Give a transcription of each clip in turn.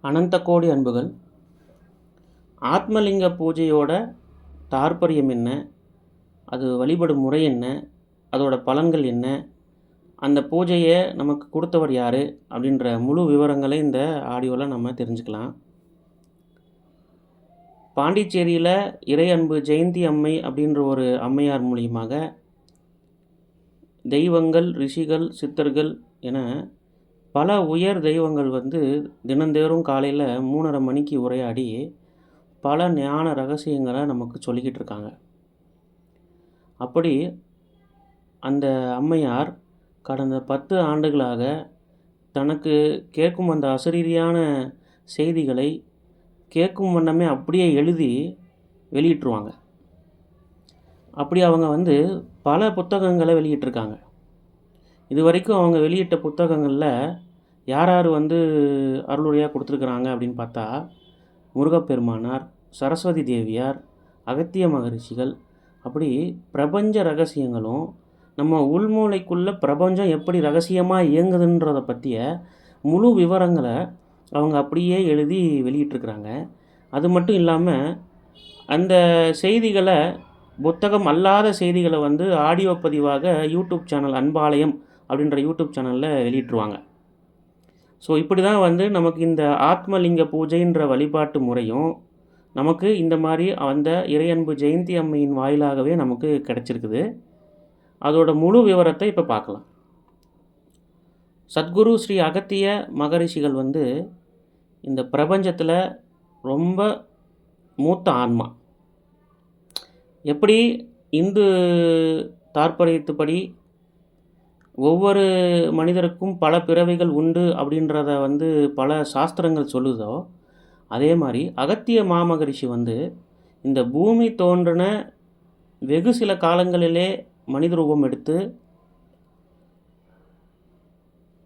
அனந்த கோடி அன்புகள். ஆத்மலிங்க பூஜையோட தாற்பயம் என்ன? அது வழிபடும் முறை என்ன? அதோட பலன்கள் என்ன? அந்த பூஜையை நமக்கு கொடுத்தவர் யார்? அப்படின்ற முழு விவரங்களை இந்த ஆடியோவில் நம்ம தெரிஞ்சுக்கலாம். பாண்டிச்சேரியில் இறை அன்பு ஜெயந்தி அம்மை அப்படின்ற ஒரு அம்மையார் மூலியமாக தெய்வங்கள் ரிஷிகள் சித்தர்கள் என பல உயர் தெய்வங்கள் வந்து தினந்தேறும் காலையில் மூணரை மணிக்கு உரையாடி பல ஞான ரகசியங்களை நமக்கு சொல்லிக்கிட்டு இருக்காங்க. அப்படி அந்த அம்மையார் கடந்த பத்து ஆண்டுகளாக தனக்கு கேட்கும் அந்த அசரீரியான செய்திகளை கேட்கும் வண்ணமே அப்படியே எழுதி வெளியிட்டுருவாங்க. அப்படி அவங்க வந்து பல புத்தகங்களை வெளியிட்டிருக்காங்க. இது வரைக்கும் அவங்க வெளியிட்ட புத்தகங்களில் யார் யார் வந்து அருளுரையாக கொடுத்துருக்குறாங்க அப்படின்னு பார்த்தா முருகப்பெருமானார் சரஸ்வதி தேவியார் அகத்திய மகரிஷிகள் அப்படி பிரபஞ்ச ரகசியங்களும் நம்ம உள்மூளைக்குள்ளே பிரபஞ்சம் எப்படி ரகசியமாக இயங்குதுன்றதை பற்றிய முழு விவரங்களை அவங்க அப்படியே எழுதி வெளியிட்டிருக்கிறாங்க. அது மட்டும் இல்லாமல் அந்த செய்திகளை புத்தகம் அல்லாத செய்திகளை வந்து ஆடியோ பதிவாக யூடியூப் சேனல் அன்பாலயம் அப்படின்ற யூடியூப் சேனலில் வெளியிட்டுருவாங்க. ஸோ இப்படி தான் வந்து நமக்கு இந்த ஆத்மலிங்க பூஜைன்ற வழிபாட்டு முறையும் நமக்கு இந்த மாதிரி அந்த இறையன்பு ஜெயந்தி அம்மையின் வாயிலாகவே நமக்கு கிடச்சிருக்குது. அதோட முழு விவரத்தை இப்போ பார்க்கலாம். சத்குரு ஸ்ரீ அகத்திய மகரிஷிகள் வந்து இந்த பிரபஞ்சத்தில் ரொம்ப மூத்த ஆன்மா. எப்படி இந்து தாற்பயத்துப்படி ஒவ்வொரு மனிதருக்கும் பல பிறவிகள் உண்டு அப்படின்றத வந்து பல சாஸ்திரங்கள் சொல்லுதோ அதே மாதிரி அகத்திய மாமகரிஷி வந்து இந்த பூமி தோன்றின வெகு சில காலங்களிலே மனித ரூபம் எடுத்து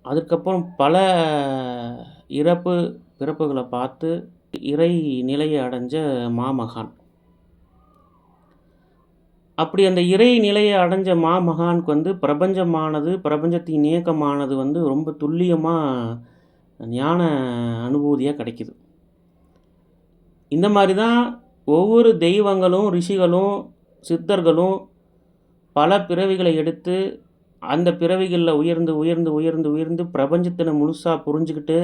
அதுக்கப்புறம் பல இறப்பு பிறப்புகளை பார்த்து இறை நிலையை அடைஞ்ச மாமகான். அப்படி அந்த இறை நிலையை அடைஞ்ச மா மகானுக்கு வந்து பிரபஞ்சமானது பிரபஞ்சத்தின் இயக்கமானது வந்து ரொம்ப துல்லியமாக ஞான அனுபூதியாக கிடைக்குது. இந்த மாதிரி தான் ஒவ்வொரு தெய்வங்களும் ரிஷிகளும் சித்தர்களும் பல பிறவிகளை எடுத்து அந்த பிறவிகளில் உயர்ந்து உயர்ந்து உயர்ந்து உயர்ந்து பிரபஞ்சத்தினை முழுசாக புரிஞ்சுக்கிட்டு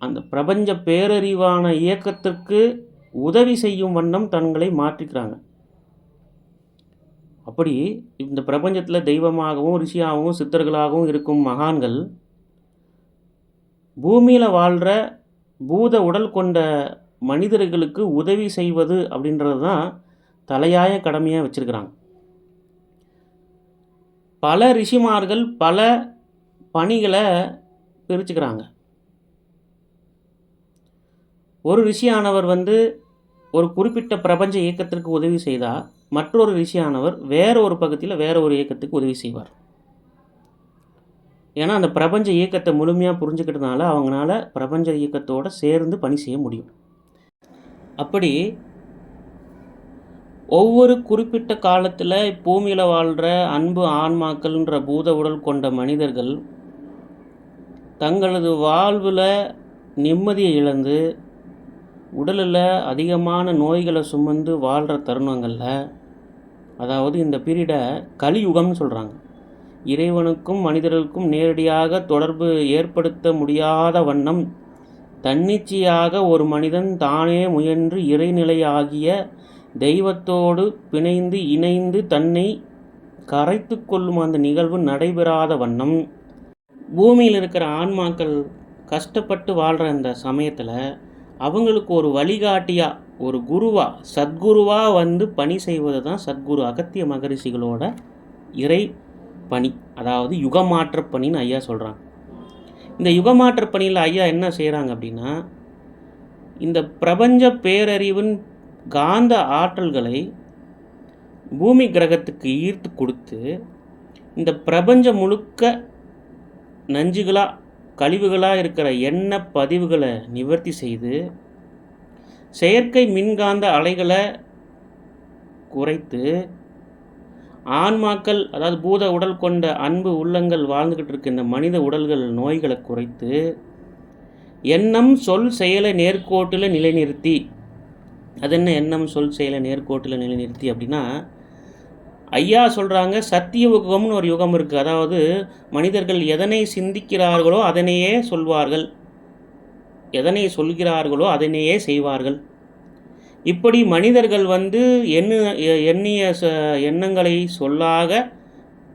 அந்த பிரபஞ்ச பேரறிவான இயக்கத்திற்கு உதவி செய்யும் வண்ணம் தங்களை மாற்றிக்கிறாங்க. அப்படி இந்த பிரபஞ்சத்தில் தெய்வமாகவும் ரிஷியாகவும் சித்தர்களாகவும் இருக்கும் மகான்கள் பூமியில் வாழ்கிற பூத உடல் கொண்ட மனிதர்களுக்கு உதவி செய்வது அப்படின்றது தான் தலையாய கடமையாக வச்சுருக்கிறாங்க. பல ரிஷிமார்கள் பல பணிகளை பிரிச்சுக்கிறாங்க. ஒரு ரிஷியானவர் வந்து ஒரு குறிப்பிட்ட பிரபஞ்ச இயக்கத்திற்கு உதவி செய்தால் மற்றொரு ரிஷியானவர் வேற ஒரு பக்கத்தில் வேற ஒரு இயக்கத்துக்கு உதவி செய்வார். ஏன்னா அந்த பிரபஞ்ச இயக்கத்தை முழுமையாக புரிஞ்சுக்கிட்டதுனால அவங்களால பிரபஞ்ச இயக்கத்தோடு சேர்ந்து பணி செய்ய முடியும். அப்படி ஒவ்வொரு குறிப்பிட்ட காலத்தில் பூமியில் வாழ்கிற அன்பு ஆன்மாக்கள்ன்ற பூத உடல் கொண்ட மனிதர்கள் தங்களது வாழ்வில் நிம்மதியை இழந்து உடலில் அதிகமான நோய்களை சுமந்து வாழ்கிற தருணங்களில் அதாவது இந்த பீரியடை கலியுகம்னு சொல்கிறாங்க. இறைவனுக்கும் மனிதர்களுக்கும் நேரடியாக தொடர்பு ஏற்படுத்த முடியாத வண்ணம் தன்னிச்சையாக ஒரு மனிதன் தானே முயன்று இறைநிலையாகிய தெய்வத்தோடு பிணைந்து இணைந்து தன்னை கரைத்து கொள்ளும் அந்த நிகழ்வு நடைபெறாத வண்ணம். பூமியில் இருக்கிற ஆன்மாக்கள் கஷ்டப்பட்டு வாழ்கிற அந்த சமயத்தில் அவங்களுக்கு ஒரு வழிகாட்டியாக ஒரு குருவாக சத்குருவாக வந்து பணி செய்வது தான் சத்குரு அகத்திய மகரிஷிகளோட இறை பணி. அதாவது யுகமாற்ற பணின்னு ஐயா சொல்கிறாங்க இந்த யுகமாற்ற பணியில் ஐயா என்ன செய்கிறாங்க அப்படின்னா இந்த பிரபஞ்ச பேரறிவின் காந்த ஆற்றல்களை பூமி கிரகத்துக்கு ஈர்த்து கொடுத்து இந்த பிரபஞ்சம் முழுக்க நஞ்சுகளாக கழிவுகளாக இருக்கிற எண்ண பதிவுகளை நிவர்த்தி செய்து செயற்கை மின்காந்த அலைகளை குறைத்து ஆன்மாக்கள் அதாவது பூத உடல் கொண்ட அன்பு உள்ளங்கள் வாழ்ந்துக்கிட்டு இருக்க இந்த மனித உடல்கள் நோய்களை குறைத்து எண்ணம் சொல் செயலை நேர்கோட்டில் நிலைநிறுத்தி. அது என்ன எண்ணம் சொல் செயலை நேர்கோட்டில் நிலைநிறுத்தி அப்படின்னா ஐயா சொல்கிறாங்க சத்திய யுகம்னு ஒரு யுகம் இருக்குது அதாவது மனிதர்கள் எதனை சிந்திக்கிறார்களோ அதனையே சொல்வார்கள். எதனை சொல்கிறார்களோ அதனையே செய்வார்கள். இப்படி மனிதர்கள் வந்து எண்ணு எண்ணிய ச எண்ணங்களை சொல்லாக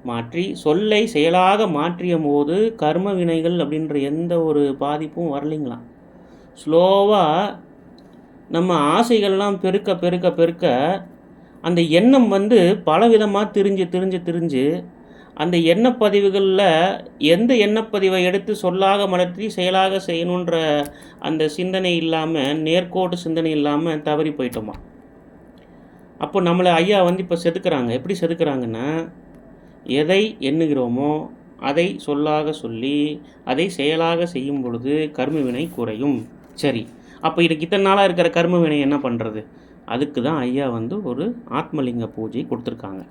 மாற்றி சொல்லை செயலாக மாற்றிய போது கர்ம வினைகள் அப்படின்ற எந்த ஒரு பாதிப்பும் வரலைங்களாம். ஸ்லோவாக நம்ம ஆசைகள்லாம் பெருக்க பெருக்க பெருக்க அந்த எண்ணம் வந்து பலவிதமாக திரிஞ்சு திரிஞ்சு திரிஞ்சு அந்த எண்ணப்பதிவுகளில் எந்த எண்ணப்பதிவை எடுத்து சொல்லாக மலர்த்தி செயலாக செய்யணுன்ற அந்த சிந்தனை இல்லாமல் நேர்கோட்டு சிந்தனை இல்லாமல் தவறி போயிட்டோமா? அப்போ நம்மளை ஐயா வந்து இப்போ செதுக்கிறாங்க. எப்படி செதுக்கிறாங்கன்னா எதை எண்ணுகிறோமோ அதை சொல்லாக சொல்லி அதை செயலாக செய்யும் பொழுது கர்மவினை குறையும். சரி. அப்போ இதுக்கு இத்தனை நாளாக இருக்கிற கர்மவினை என்ன பண்ணுறது அதுக்கு தான் ஐயா வந்து ஒரு ஆத்மலிங்க பூஜை கொடுத்துருக்காங்க.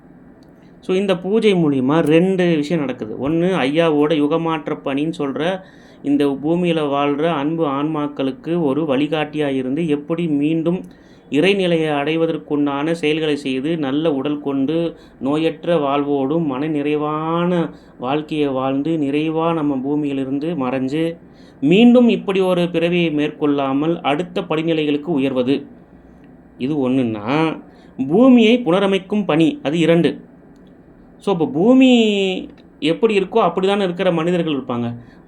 ஸோ இந்த பூஜை மூலிமா ரெண்டு விஷயம் நடக்குது. ஒன்று ஐயாவோட யுகமாற்ற பணின்னு சொல்கிற இந்த பூமியில் வாழ்கிற அன்பு ஆன்மாக்களுக்கு ஒரு வழிகாட்டியாக இருந்து எப்படி மீண்டும் இறைநிலையை அடைவதற்குண்டான செயல்களை செய்து நல்ல உடல் கொண்டு நோயற்ற வாழ்வோடும் மன நிறைவான வாழ்க்கையை வாழ்ந்து நிறைவாக நம்ம பூமியிலிருந்து மறைஞ்சு மீண்டும் இப்படி ஒரு பிறவியை மேற்கொள்ளாமல் அடுத்த படிநிலைகளுக்கு உயர்வது. இது ஒன்றுன்னா பூமியை புனரமைக்கும் பணி அது இரண்டு. ஸோ இப்போ பூமி எப்படி இருக்கோ அப்படி தானே இருக்கிற மனிதர்கள் இருப்பாங்க.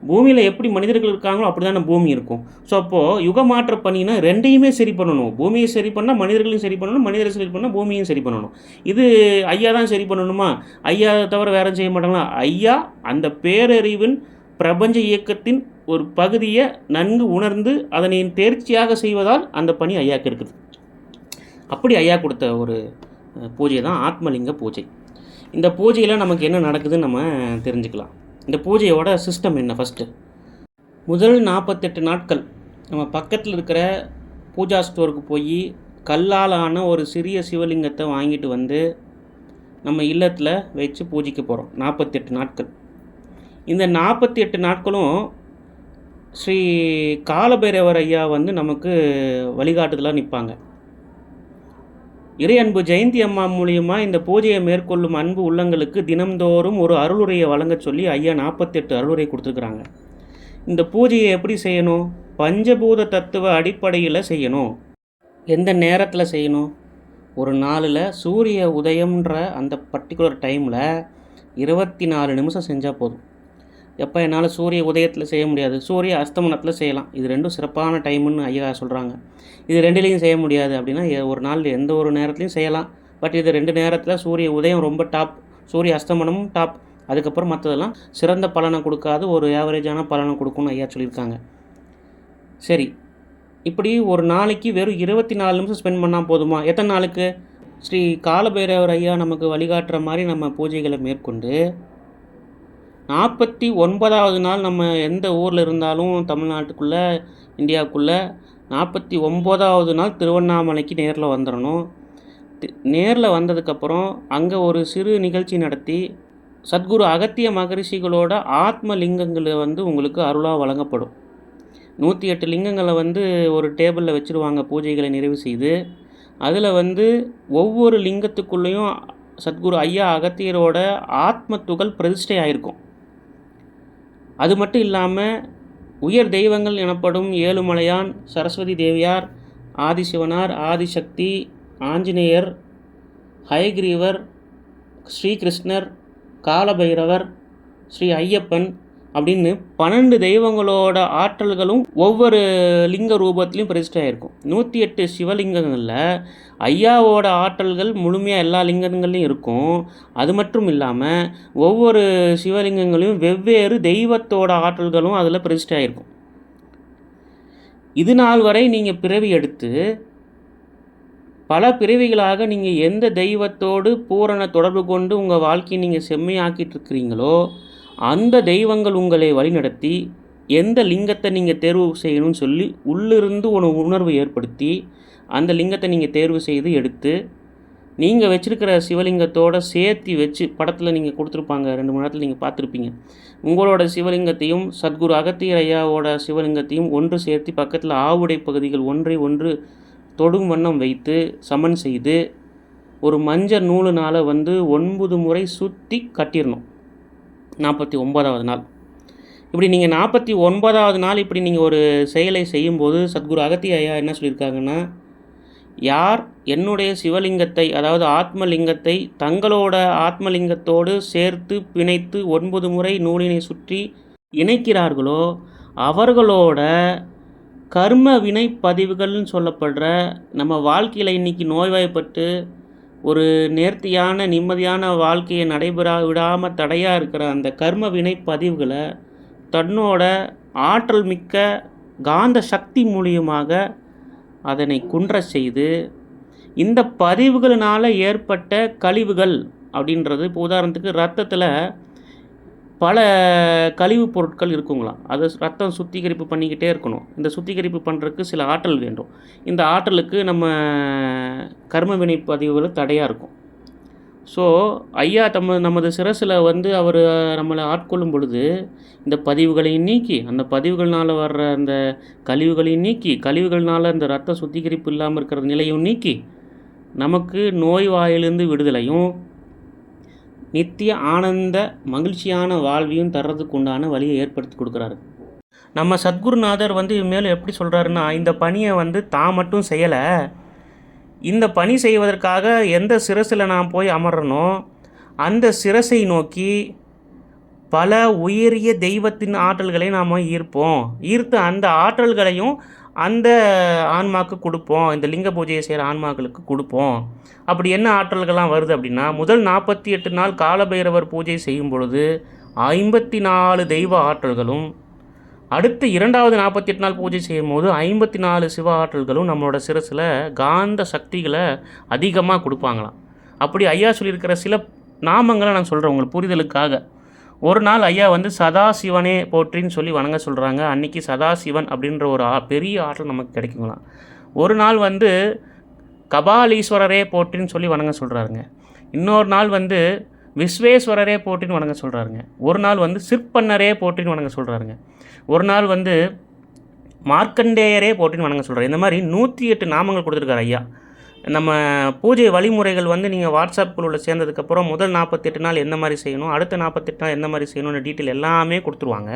பூமியில் எப்படி மனிதர்கள் இருக்காங்களோ அப்படி தானே பூமி இருக்கும். ஸோ அப்போது யுகமாற்ற பணினா ரெண்டையுமே சரி பண்ணணும். பூமியை சரி பண்ணால் மனிதர்களையும் சரி பண்ணணும் மனிதரை சரி பண்ணால் பூமியும் சரி பண்ணணும். இது ஐயா தான் சரி பண்ணணுமா? ஐயா தவிர வேற செய்ய மாட்டாங்களா? ஐயா அந்த பேரறிவின் பிரபஞ்ச இயக்கத்தின் ஒரு பகுதியை நன்கு உணர்ந்து அதனை தேர்ச்சியாக செய்வதால் அந்த பணி ஐயாக்கு இருக்குது. அப்படி ஐயா கொடுத்த ஒரு பூஜை தான் ஆத்மலிங்க பூஜை. இந்த பூஜையில் நமக்கு என்ன நடக்குதுன்னு நம்ம தெரிஞ்சுக்கலாம். இந்த பூஜையோட சிஸ்டம் என்ன ஃபஸ்ட்டு முதல் நாற்பத்தெட்டு நாட்கள் நம்ம பக்கத்தில் இருக்கிற பூஜா ஸ்டோருக்கு போய் கல்லால் ஆன ஒரு சிறிய சிவலிங்கத்தை வாங்கிட்டு வந்து நம்ம இல்லத்தில் வச்சு பூஜைக்கு போகிறோம் நாற்பத்தெட்டு நாட்கள். இந்த நாற்பத்தி எட்டு நாட்களும் ஸ்ரீ காலபைரவர் ஐயா வந்து நமக்கு வழிகாட்டுதலாக நிற்பாங்க இறை அன்பு ஜெயந்தி அம்மா மூலியமாக இந்த பூஜையை மேற்கொள்ளும் அன்பு உள்ளங்களுக்கு தினம்தோறும் ஒரு அருளுரையை வழங்க சொல்லி ஐயா நாற்பத்தெட்டு அருளுரை கொடுத்துருக்குறாங்க. இந்த பூஜையை எப்படி செய்யணும்? பஞ்சபூத தத்துவ அடிப்படையில் செய்யணும். எந்த நேரத்தில் செய்யணும்? ஒரு நாளில் சூரிய உதயம்ன்ற அந்த பர்டிகுலர் டைமில் இருபத்தி நாலு நிமிஷம் செஞ்சால் போதும். எப்போ என்னால் சூரிய உதயத்தில் செய்ய முடியாது? சூரிய அஸ்தமனத்தில் செய்யலாம். இது ரெண்டும் சிறப்பான டைமுன்னு ஐயா சொல்கிறாங்க இது ரெண்டுலேயும் செய்ய முடியாது அப்படின்னா ஒரு நாள் எந்த ஒரு நேரத்துலையும் செய்யலாம். பட் இது ரெண்டு நேரத்தில் சூரிய உதயம் ரொம்ப டாப் சூரிய அஸ்தமனமும் டாப். அதுக்கப்புறம் மற்றதெல்லாம் சிறந்த பலனை கொடுக்காது ஒரு ஆவரேஜான பலனை கொடுக்கும்னு ஐயா சொல்லியிருக்காங்க. சரி. இப்படி ஒரு நாளைக்கு வெறும் இருபத்தி நாலு நிமிஷம் ஸ்பெண்ட் பண்ணால் போதுமா? எத்தனை நாளுக்கு? ஸ்ரீ காலபைரவர் ஐயா நமக்கு வழிகாட்டுற மாதிரி நம்ம பூஜைகளை மேற்கொண்டு நாற்பத்தி ஒன்பதாவது நாள் நம்ம எந்த ஊரில் இருந்தாலும் தமிழ்நாட்டுக்குள்ளே இந்தியாவுக்குள்ளே நாற்பத்தி ஒம்போதாவது நாள் திருவண்ணாமலைக்கு நேரில் வந்துடணும் நேரில் வந்ததுக்கப்புறம் அங்கே ஒரு சிறு நிகழ்ச்சி நடத்தி சத்குரு அகத்திய மகரிஷிகளோட ஆத்ம லிங்கங்களை வந்து உங்களுக்கு அருளாக வழங்கப்படும். நூற்றி எட்டு லிங்கங்களை வந்து ஒரு டேபிளில் வச்சுருவாங்க பூஜைகளை நிறைவு செய்து. அதில் வந்து ஒவ்வொரு லிங்கத்துக்குள்ளேயும் சத்குரு ஐயா அகத்தியரோட ஆத்ம துகள் பிரதிஷ்டை ஆகிருக்கும் அது மட்டும் இல்லாமல் உயர் தெய்வங்கள் எனப்படும் ஏழுமலையான் சரஸ்வதி தேவியார் ஆதிசிவனார் ஆதிசக்தி ஆஞ்சநேயர் ஹயக்ரீவர் ஸ்ரீகிருஷ்ணர் காலபைரவர் ஸ்ரீ ஐயப்பன் அப்படின்னு பன்னெண்டு தெய்வங்களோட ஆற்றல்களும் ஒவ்வொரு லிங்க ரூபத்துலேயும் பிரதிஷ்டாயிருக்கும் நூற்றி எட்டு சிவலிங்கங்களில் ஐயாவோட ஆற்றல்கள் முழுமையாக எல்லா லிங்கங்கள்லையும் இருக்கும். அது மட்டும் இல்லாமல் ஒவ்வொரு சிவலிங்கங்களையும் வெவ்வேறு தெய்வத்தோட ஆற்றல்களும் அதில் பிரதிஷ்டாயிருக்கும் இது நாள் வரை நீங்கள் பிறவி எடுத்து பல பிறவிகளாக நீங்கள் எந்த தெய்வத்தோடு பூரண தொடர்பு கொண்டு உங்கள் வாழ்க்கையை நீங்கள் செம்மையாக்கிட்டு இருக்கிறீங்களோ அந்த தெய்வங்கள் உங்களை வழிநடத்தி எந்த லிங்கத்தை நீங்கள் தேர்வு செய்யணும்னு சொல்லி உள்ளிருந்து ஒரு உணர்வு ஏற்படுத்தி அந்த லிங்கத்தை நீங்கள் தேர்வு செய்து எடுத்து நீங்கள் வச்சுருக்கிற சிவலிங்கத்தோட சேர்த்து வச்சு படத்தில் நீங்கள் கொடுத்துருப்பாங்க. ரெண்டு மணி நேரத்தில் நீங்கள் பார்த்துருப்பீங்க. உங்களோட சிவலிங்கத்தையும் சத்குரு அகத்தியர் ஐயாவோட சிவலிங்கத்தையும் ஒன்று சேர்த்து பக்கத்தில் ஆவுடை பகுதிகள் ஒன்றை ஒன்று தொடும் வண்ணம் வைத்து சமன் செய்து ஒரு மஞ்சள் நூலுனால் வந்து ஒன்பது முறை சுற்றி கட்டிடணும் நாற்பத்தி ஒன்பதாவது நாள். இப்படி நீங்கள் நாற்பத்தி ஒன்பதாவது நாள் இப்படி நீங்கள் ஒரு செயலை செய்யும்போது சத்குரு அகத்தி ஐயா என்ன சொல்லியிருக்காங்கன்னா யார் என்னுடைய சிவலிங்கத்தை அதாவது ஆத்மலிங்கத்தை தங்களோட ஆத்மலிங்கத்தோடு சேர்த்து பிணைத்து ஒன்பது முறை நூலினை சுற்றி இணைக்கிறார்களோ அவர்களோட கர்ம வினை பதிவுகள்னு சொல்லப்படுற நம்ம வாழ்க்கையில் இன்றைக்கி நோய்வாய்ப்பட்டு ஒரு நேர்த்தியான நிம்மதியான வாழ்க்கையை நடைபெறா விடாமல் தடையாக இருக்கிற அந்த கர்ம வினை பதிவுகளை தன்னோட ஆற்றல் மிக்க காந்த சக்தி மூலியமாக அதனை குன்ற செய்து இந்த பதிவுகளினால் ஏற்பட்ட கழிவுகள் அப்படின்றது. இப்போ உதாரணத்துக்கு ரத்தத்தில் பல கழிவுப் பொருட்கள் இருக்குங்களாம் அதை ரத்தம் சுத்திகரிப்பு பண்ணிக்கிட்டே இருக்கணும். இந்த சுத்திகரிப்பு பண்ணுறதுக்கு சில ஆற்றல் வேண்டும். இந்த ஆற்றலுக்கு நம்ம கர்ம வினை பதிவுகள் தடையாக இருக்கும். ஸோ ஐயா தம்ம நமது சிரசில் வந்து அவர் நம்மளை ஆட்கொள்ளும் பொழுது இந்த பதிவுகளையும் நீக்கி அந்த பதிவுகள்னால் வர்ற அந்த கழிவுகளையும் நீக்கி கழிவுகள்னால் இந்த ரத்த சுத்திகரிப்பு இல்லாமல் இருக்கிற நிலையும் நீக்கி நமக்கு நோய் வாயிலிருந்து விடுதலையும் நித்திய ஆனந்த மகிழ்ச்சியான வாழ்வையும் தர்றதுக்கு உண்டான வழியை ஏற்படுத்தி கொடுக்குறாரு. நம்ம சத்குருநாதர் வந்து மேலும் எப்படி சொல்கிறாருன்னா இந்த பணியை வந்து தான் மட்டும் செய்யலை. இந்த பணி செய்வதற்காக எந்த சிரசில் நான் போய் அமர்றனோ அந்த சிரசை நோக்கி பல உயரிய தெய்வத்தின் ஆற்றல்களை நாம் ஈர்ப்போம். ஈர்த்து அந்த ஆற்றல்களையும் அந்த ஆன்மாக்கு கொடுப்போம் இந்த லிங்க பூஜையை செய்கிற ஆன்மாக்களுக்கு கொடுப்போம். அப்படி என்ன ஆற்றல்கள்லாம் வருது அப்படின்னா முதல் நாற்பத்தி எட்டு நாள் காலபைரவர் பூஜை செய்யும் பொழுது ஐம்பத்தி நாலு தெய்வ ஆற்றல்களும் அடுத்து இரண்டாவது நாற்பத்தி எட்டு நாள் பூஜை செய்யும் போது ஐம்பத்தி நாலு சிவ ஆற்றல்களும் நம்மளோட சிரசில் காந்த சக்திகளை அதிகமாக கொடுப்பாங்களாம். அப்படி ஐயா சொல்லியிருக்கிற சில நாமங்களை நான் சொல்கிறேன் உங்களுக்கு புரிதலுக்காக. ஒரு நாள் ஐயா வந்து சதாசிவனே போற்றின்னு சொல்லி வணங்க சொல்கிறாங்க அன்னைக்கு சதாசிவன் அப்படின்ற ஒரு ஆ பெரிய ஆற்றல் நமக்கு கிடைக்குங்களாம். ஒரு நாள் வந்து கபாலீஸ்வரரே போற்றின்னு சொல்லி வணங்க சொல்கிறாருங்க இன்னொரு நாள் வந்து விஸ்வேஸ்வரரே போற்றின்னு வணங்க சொல்கிறாருங்க ஒரு நாள் வந்து சிற்பன்னரே போற்றின்னு வணங்க சொல்கிறாருங்க ஒரு நாள் வந்து மார்க்கண்டேயரே போற்றின்னு வணங்க சொல்கிறார் இந்த மாதிரி நூற்றி எட்டு நாமங்கள் கொடுத்துருக்காரு ஐயா. நம்ம பூஜை வழிமுறைகள் வந்து நீங்கள் வாட்ஸ்அப் குழுவில் சேர்ந்ததுக்கப்புறம் முதல் நாற்பத்தெட்டு நாள் என்ன மாதிரி செய்யணும் அடுத்த நாற்பத்தெட்டு நாள் என்ன மாதிரி செய்யணும்னு டீட்டெயில் எல்லாமே கொடுத்துருவாங்க.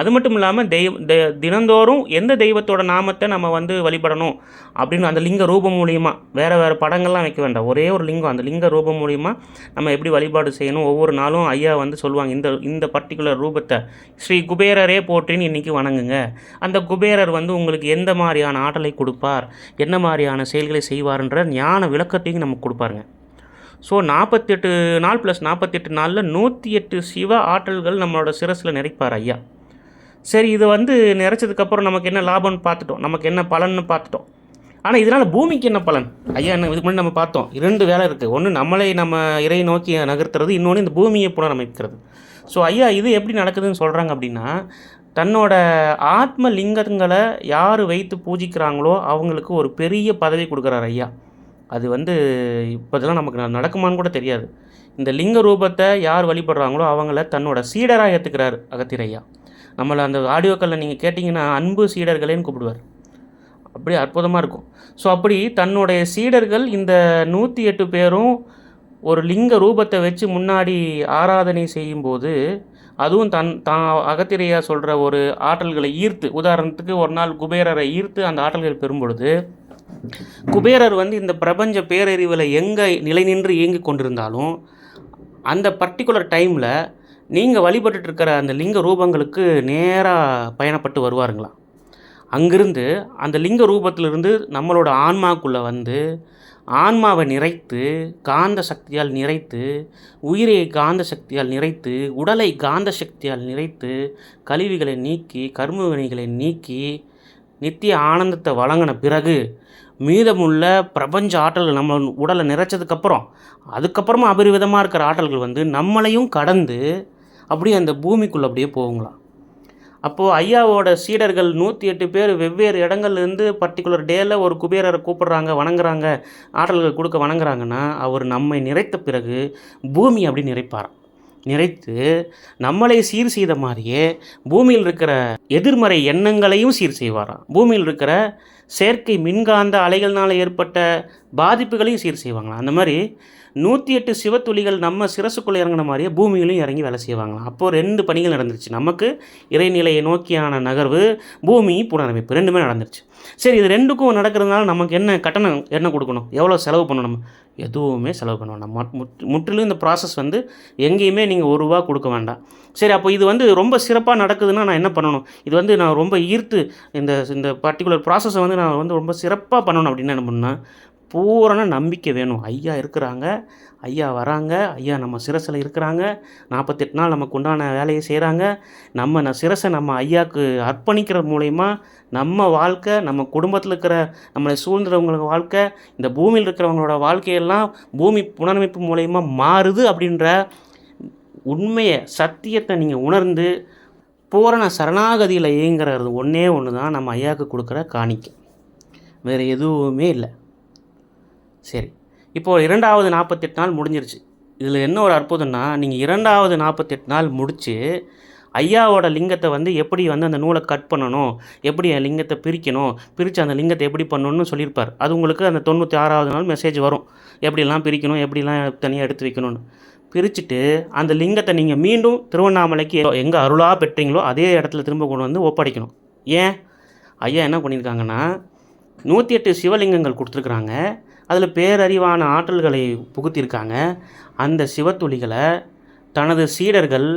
அது மட்டும் இல்லாமல் தெய்வ தெ தினந்தோறும் எந்த தெய்வத்தோட நாமத்தை நம்ம வந்து வழிபடணும் அப்படின்னு அந்த லிங்க ரூபம் மூலியமாக வேறு வேறு படங்கள்லாம் வைக்க வேண்டாம். ஒரே ஒரு லிங்கம் அந்த லிங்க ரூபம் மூலியமாக நம்ம எப்படி வழிபாடு செய்யணும்? ஒவ்வொரு நாளும் ஐயா வந்து சொல்லுவாங்க இந்த இந்த பர்டிகுலர் ரூபத்தை ஸ்ரீ குபேரரே போற்றின்னு இன்றைக்கி வணங்குங்க. அந்த குபேரர் வந்து உங்களுக்கு எந்த மாதிரியான ஆற்றலை கொடுப்பார்? என்ன மாதிரியான செயல்களை செய்வார்ன்ற ஞான விளக்கத்தையும் நமக்கு கொடுப்பாருங்க. ஸோ நாற்பத்தெட்டு நாள் ப்ளஸ் நாற்பத்தெட்டு நாளில் நூற்றி எட்டு சிவ ஆற்றல்கள் நம்மளோட சிரசில் நிறைப்பார் ஐயா. சரி இது வந்து நிறைச்சதுக்கப்புறம் நமக்கு என்ன லாபம்னு பார்த்துட்டோம். நமக்கு என்ன பலன்னு பார்த்துட்டோம். ஆனால் இதனால் பூமிக்கு என்ன பலன்? ஐயா என்ன இதுக்கு முன்னாடி நம்ம பார்த்தோம். இரண்டு வேலை இருக்குது ஒன்று நம்மளை நம்ம இறை நோக்கி நகர்த்துறது இன்னொன்று இந்த பூமியை புனரமைக்கிறது. ஸோ ஐயா இது எப்படி நடக்குதுன்னு சொல்கிறாங்க அப்படின்னா தன்னோட ஆத்ம லிங்கங்களை யார் வைத்து பூஜிக்கிறாங்களோ அவங்களுக்கு ஒரு பெரிய பதவி கொடுக்குறாரு ஐயா. அது வந்து இப்போதெல்லாம் நமக்கு ந- நடக்குமான்னு கூட தெரியாது. இந்த லிங்க ரூபத்தை யார் வழிபடுறாங்களோ அவங்கள தன்னோட சீடராக ஏற்றுக்கிறார் அகத்திரையா நம்மளை அந்த ஆடியோக்களில் நீங்கள் கேட்டிங்கன்னா அன்பு சீடர்களேன்னு கூப்பிடுவார். அப்படி அற்புதமாக இருக்கும். ஸோ அப்படி தன்னுடைய சீடர்கள் இந்த நூற்றி எட்டு பேரும் ஒரு லிங்க ரூபத்தை வச்சு முன்னாடி ஆராதனை செய்யும்போது அதுவும் தன் தான் அகத்திரையா சொல்கிற ஒரு ஆற்றல்களை ஈர்த்து உதாரணத்துக்கு ஒரு நாள் குபேரரை ஈர்த்து அந்த ஆற்றல்கள் பெறும் பொழுது குபேரர் வந்து இந்த பிரபஞ்ச பேரறிவில் எங்கே நிலை நின்று இயங்கி கொண்டிருந்தாலும் அந்த பர்டிகுலர் டைமில் நீங்கள் வழிபட்டுட்டு இருக்கிற அந்த லிங்க ரூபங்களுக்கு நேராக பயணப்பட்டு வருவாருங்களாம் அங்கிருந்து அந்த லிங்க ரூபத்திலிருந்து நம்மளோட ஆன்மாக்குள்ளே வந்து ஆன்மாவை நிறைத்து காந்த சக்தியால் நிறைத்து உயிரை காந்த சக்தியால் நிறைத்து உடலை காந்த சக்தியால் நிறைத்து கழிவுகளை நீக்கி கர்மவினைகளை நீக்கி நித்திய ஆனந்தத்தை வழங்கின பிறகு மீதமுள்ள பிரபஞ்ச ஆற்றல்கள் நம்ம உடலை நிறைச்சதுக்கப்புறம் அதுக்கப்புறமா அபரிவிதமாக இருக்கிற ஆற்றல்கள் வந்து நம்மளையும் கடந்து அப்படியே அந்த பூமிக்குள்ளே அப்படியே போகுங்களாம் அப்போது ஐயாவோட சீடர்கள் நூற்றி எட்டு பேர் வெவ்வேறு இடங்கள்லேருந்து பர்டிகுலர் டேயில் ஒரு குபேரரை கூப்பிட்றாங்க வணங்குறாங்க ஆற்றல்கள் கொடுக்க வணங்குறாங்கன்னா அவர் நம்மை நிறைத்த பிறகு பூமி அப்படி நிறைப்பாராம் நிறைத்து நம்மளை சீர் செய்த மாதிரியே பூமியில் இருக்கிற எதிர்மறை எண்ணங்களையும் சீர் செய்வாராம் பூமியில் இருக்கிற செயற்கை மின்காந்த அலைகள்னால் ஏற்பட்ட பாதிப்புகளையும் சீர் செய்வாங்களாம் அந்த மாதிரி நூற்றி எட்டு சிவத்துளிகள் நம்ம சிரசுக்குள்ளே இறங்கின மாதிரியே பூமியிலையும் இறங்கி வேலை செய்வாங்களாம். அப்போது ரெண்டு பணிகள் நடந்துருச்சு. நமக்கு இறைநிலையை நோக்கியான நகர்வு பூமி புனரமைப்பு ரெண்டுமே நடந்துருச்சு. சரி இது ரெண்டுக்கும் நடக்கிறதுனால நமக்கு என்ன கட்டணம் என்ன கொடுக்கணும்? எவ்வளோ செலவு பண்ணணும் எதுவுமே செலவு பண்ண வேண்டாம். மு முற்றிலும் இந்த ப்ராசஸ் வந்து எங்கேயுமே நீங்கள் ஒரு ரூபா கொடுக்க வேண்டாம். சரி அப்போ இது வந்து ரொம்ப சிறப்பாக நடக்குதுன்னா நான் என்ன பண்ணணும்? இது வந்து நான் ரொம்ப ஈர்த்து இந்த இந்த பர்டிகுலர் ப்ராசஸை வந்து நான் வந்து ரொம்ப சிறப்பாக பண்ணணும் அப்படின்னு என்ன பண்ணால் பூரண நம்பிக்கை வேணும். ஐயா இருக்கிறாங்க ஐயா வராங்க ஐயா நம்ம சிரசில் இருக்கிறாங்க நாற்பத்தெட்டு நாள் நமக்கு உண்டான வேலையை செய்கிறாங்க நம்ம ந சிரசை நம்ம ஐயாவுக்கு அர்ப்பணிக்கிறது மூலயமா நம்ம வாழ்க்கை நம்ம குடும்பத்தில் இருக்கிற நம்மளை சூழ்ந்தவங்களுக்கு வாழ்க்கை இந்த பூமியில் இருக்கிறவங்களோட வாழ்க்கையெல்லாம் பூமி புனரமைப்பு மூலயமா மாறுது அப்படின்ற உண்மையை சத்தியத்தை நீங்கள் உணர்ந்து பூரண சரணாகதியில் இயங்குறது ஒன்றே ஒன்று தான் நம்ம ஐயாவுக்கு கொடுக்குற காணிக்கை. வேறு எதுவுமே இல்லை. சரி. இப்போது இரண்டாவது நாற்பத்தெட்டு நாள் முடிஞ்சிருச்சு. இதில் என்ன ஒரு அற்புதம்னா நீங்கள் இரண்டாவது நாற்பத்தெட்டு நாள் முடித்து ஐயாவோட லிங்கத்தை வந்து எப்படி வந்து அந்த நூலை கட் பண்ணணும் எப்படி அந்த லிங்கத்தை பிரிக்கணும் பிரித்து அந்த லிங்கத்தை எப்படி பண்ணணும்னு சொல்லியிருப்பார். அது உங்களுக்கு அந்த தொண்ணூற்றி ஆறாவது நாள் மெசேஜ் வரும். எப்படிலாம் பிரிக்கணும் எப்படிலாம் தனியாக எடுத்து வைக்கணும்னு. பிரிச்சுட்டு அந்த லிங்கத்தை நீங்கள் மீண்டும் திருவண்ணாமலைக்கு எங்கே அருளாக பெற்றீங்களோ அதே இடத்துல திரும்ப கொண்டு வந்து ஒப்படைக்கணும். ஏன்? ஐயா என்ன பண்ணியிருக்காங்கன்னா நூற்றி எட்டு சிவலிங்கங்கள் கொடுத்துருக்குறாங்க. அதில் பேரறிவான ஆற்றல்களை புகுத்தியிருக்காங்க அந்த சிவத்துளிகளை தனது சீடர்கள்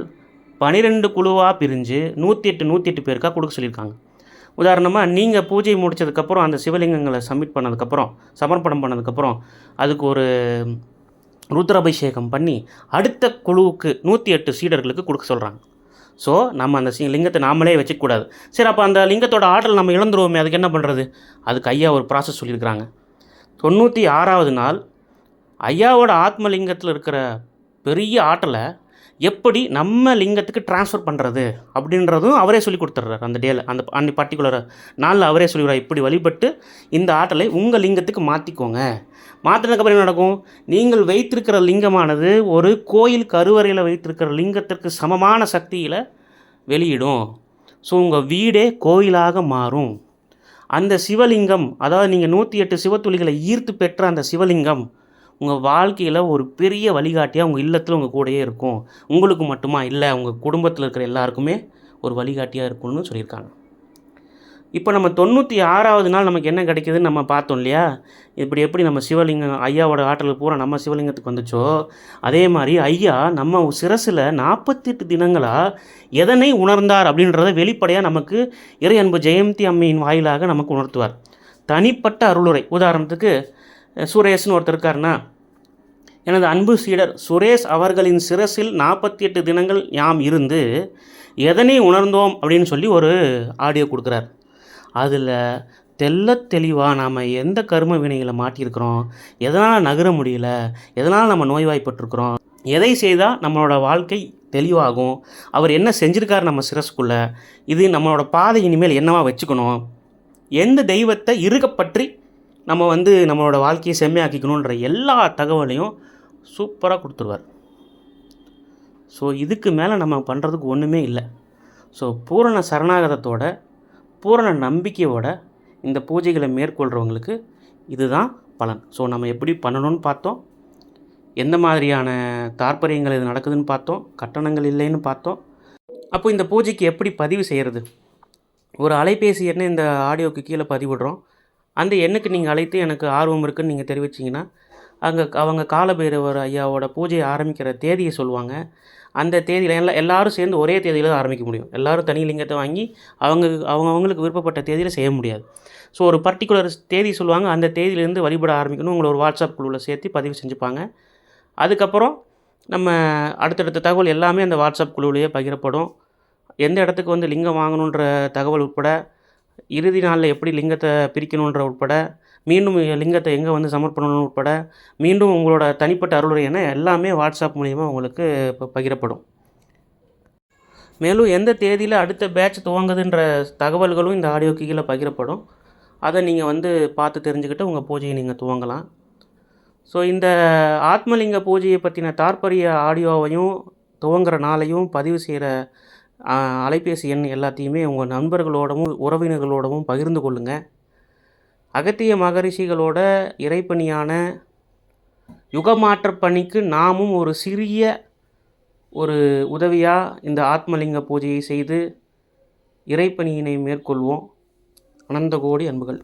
பனிரெண்டு குழுவாக பிரிஞ்சு நூற்றி எட்டு நூற்றி எட்டு பேருக்காக கொடுக்க சொல்லியிருக்காங்க. உதாரணமாக நீங்கள் பூஜை முடிச்சதுக்கப்புறம் அந்த சிவலிங்கங்களை சப்மிட் பண்ணதுக்கப்புறம் சமர்ப்பணம் பண்ணதுக்கப்புறம் அதுக்கு ஒரு ருத்ராபிஷேகம் பண்ணி அடுத்த குழுவுக்கு நூற்றி எட்டு சீடர்களுக்கு கொடுக்க சொல்கிறாங்க ஸோ நம்ம அந்த சி லிங்கத்தை நாமளே வச்சுக்கூடாது சரி அப்போ அந்த லிங்கத்தோட ஆற்றல் நம்ம இழந்துருவோமே அதுக்கு என்ன பண்ணுறது அதுக்கு ஐயா ஒரு ப்ராசஸ் சொல்லியிருக்கிறாங்க. தொண்ணூற்றி ஆறாவது நாள் ஐயாவோட ஆத்மலிங்கத்தில் இருக்கிற பெரிய ஆற்றலை எப்படி நம்ம லிங்கத்துக்கு ட்ரான்ஸ்ஃபர் பண்ணுறது அப்படின்றதும் அவரே சொல்லி கொடுத்துட்றாரு அந்த டேல அந்த அந்த பர்டிகுலர் நாளில் அவரே சொல்லிடுறார் இப்படி வழிபட்டு இந்த ஆற்றலை உங்கள் லிங்கத்துக்கு மாற்றிக்கோங்க மாற்றினதுக்கப்புறம் என்ன நடக்கும்? நீங்கள் வைத்திருக்கிற லிங்கமானது ஒரு கோயில் கருவறையில் வைத்திருக்கிற லிங்கத்திற்கு சமமான சக்தியில் வெளியிடும். ஸோ உங்கள் வீடே கோயிலாக மாறும். அந்த சிவலிங்கம் அதாவது நீங்கள் நூற்றி எட்டு சிவத்துளிகளை ஈர்த்து பெற்ற அந்த சிவலிங்கம் உங்கள் வாழ்க்கையில் ஒரு பெரிய வழிகாட்டியாக உங்கள் இல்லத்தில் உங்கள் கூடயே இருக்கும். உங்களுக்கு மட்டுமா இல்லை உங்கள் குடும்பத்தில் இருக்கிற எல்லாருக்குமே ஒரு வழிகாட்டியாக இருக்கும்னு சொல்லியிருக்காங்க. இப்போ நம்ம தொண்ணூற்றி ஆறாவது நாள் நமக்கு என்ன கிடைக்குதுன்னு நம்ம பார்த்தோம் இல்லையா? இப்படி எப்படி நம்ம சிவலிங்கம் ஐயாவோட ஆற்றல் பூரா நம்ம சிவலிங்கத்துக்கு வந்துச்சோ? அதே மாதிரி ஐயா நம்ம சிரசில் நாற்பத்தெட்டு தினங்களாக எதனை உணர்ந்தார் அப்படின்றத வெளிப்படையாக நமக்கு இறை அன்பு ஜெயந்தி அம்மையின் வாயிலாக நமக்கு உணர்த்துவார். தனிப்பட்ட அருளுரை. உதாரணத்துக்கு சுரேஷ்னு ஒருத்தர் இருக்காருன்னா எனது அன்பு சீடர் சுரேஷ் அவர்களின் சிரசில் நாற்பத்தி எட்டு தினங்கள் யாம் இருந்து எதனை உணர்ந்தோம் அப்படின்னு சொல்லி ஒரு ஆடியோ கொடுக்குறார். அதில் தெல்ல தெளிவாக நாம் எந்த கர்ம வினைகளை மாட்டியிருக்கிறோம் எதனால் நகர முடியல? எதனால் நம்ம நோய்வாய்ப்பட்டிருக்கிறோம்? எதை செய்தால் நம்மளோட வாழ்க்கை தெளிவாகும்? அவர் என்ன செஞ்சுருக்கார் நம்ம சிரசுக்குள்ளே? இது நம்மளோட பாதை இனிமேல் என்னவா வச்சுக்கணும்? எந்த தெய்வத்தை இருக பற்றி நம்ம வந்து நம்மளோட வாழ்க்கையை செம்மையாக்கிக்கணுன்ற எல்லா தகவலையும் சூப்பராக கொடுத்துருவார். ஸோ இதுக்கு மேலே நம்ம பண்ணுறதுக்கு ஒன்றுமே இல்லை. ஸோ பூரண சரணாகதத்தோட பூரண நம்பிக்கையோட இந்த பூஜைகளை மேற்கொள்கிறவங்களுக்கு இதுதான் பலன். ஸோ நம்ம எப்படி பண்ணணும்னு பார்த்தோம். எந்த மாதிரியான தாற்பயங்கள் இது நடக்குதுன்னு பார்த்தோம். கட்டணங்கள் இல்லைன்னு பார்த்தோம். அப்போ இந்த பூஜைக்கு எப்படி பதிவு செய்கிறது ஒரு அலைபேசி எண்ணை இந்த ஆடியோக்கு கீழே பதிவிடுறோம். அந்த எண்ணுக்கு நீங்கள் அழைத்து எனக்கு ஆர்வம் இருக்குன்னு நீங்கள் தெரிவிச்சிங்கன்னா அங்கே அவங்க காலபைரவர் ஐயாவோட பூஜையை ஆரம்பிக்கிற தேதியை சொல்லுவாங்க. அந்த தேதியில் எல்லா எல்லாரும் சேர்ந்து ஒரே தேதியில் தான் ஆரம்பிக்க முடியும். எல்லாரும் தனி லிங்கத்தை வாங்கி அவங்க அவங்க அவங்களுக்கு விருப்பப்பட்ட தேதியில் செய்ய முடியாது. ஸோ ஒரு பர்டிகுலர் தேதி சொல்லுவாங்க. அந்த தேதியிலேருந்து வழிபட ஆரம்பிக்கணும். உங்களை ஒரு வாட்ஸ்அப் குழுவில் சேர்த்து பதிவு செஞ்சுப்பாங்க. அதுக்கப்புறம் நம்ம அடுத்தடுத்த தகவல் எல்லாமே அந்த வாட்ஸ்அப் குழுவிலேயே பகிரப்படும். எந்த இடத்துக்கு வந்து லிங்கம் வாங்கணுன்ற தகவல் உட்பட இறுதி நாளில் எப்படி லிங்கத்தை பிரிக்கணுன்ற உட்பட மீண்டும் லிங்கத்தை எங்கே வந்து சமர்ப்பணம் உட்பட மீண்டும் உங்களோட தனிப்பட்ட அருளுரை என எல்லாமே வாட்ஸ்அப் மூலிமா உங்களுக்கு இப்போ பகிரப்படும். மேலும் எந்த தேதியில் அடுத்த பேட்ச் துவங்குதுன்ற தகவல்களும் இந்த ஆடியோக்கு கீழே பகிரப்படும். அதை நீங்கள் வந்து பார்த்து தெரிஞ்சுக்கிட்டு உங்கள் பூஜையை நீங்கள் துவங்கலாம். ஸோ இந்த ஆத்மலிங்க பூஜையை பற்றின தாற்பரிய ஆடியோவையும் துவங்குற நாளையும் பதிவு செய்கிற அலைபேசி எண் எல்லாத்தையுமே உங்கள் நண்பர்களோடவும் உறவினர்களோடவும் பகிர்ந்து கொள்ளுங்கள் அகத்திய மகரிஷிகளோட இறைப்பணியான யுகமாற்ற பணிக்கு நாமும் ஒரு சிறிய ஒரு உதவியாக இந்த ஆத்மலிங்க பூஜையை செய்து இறைப்பணியினை மேற்கொள்வோம். அனந்த கோடி அன்புகள்.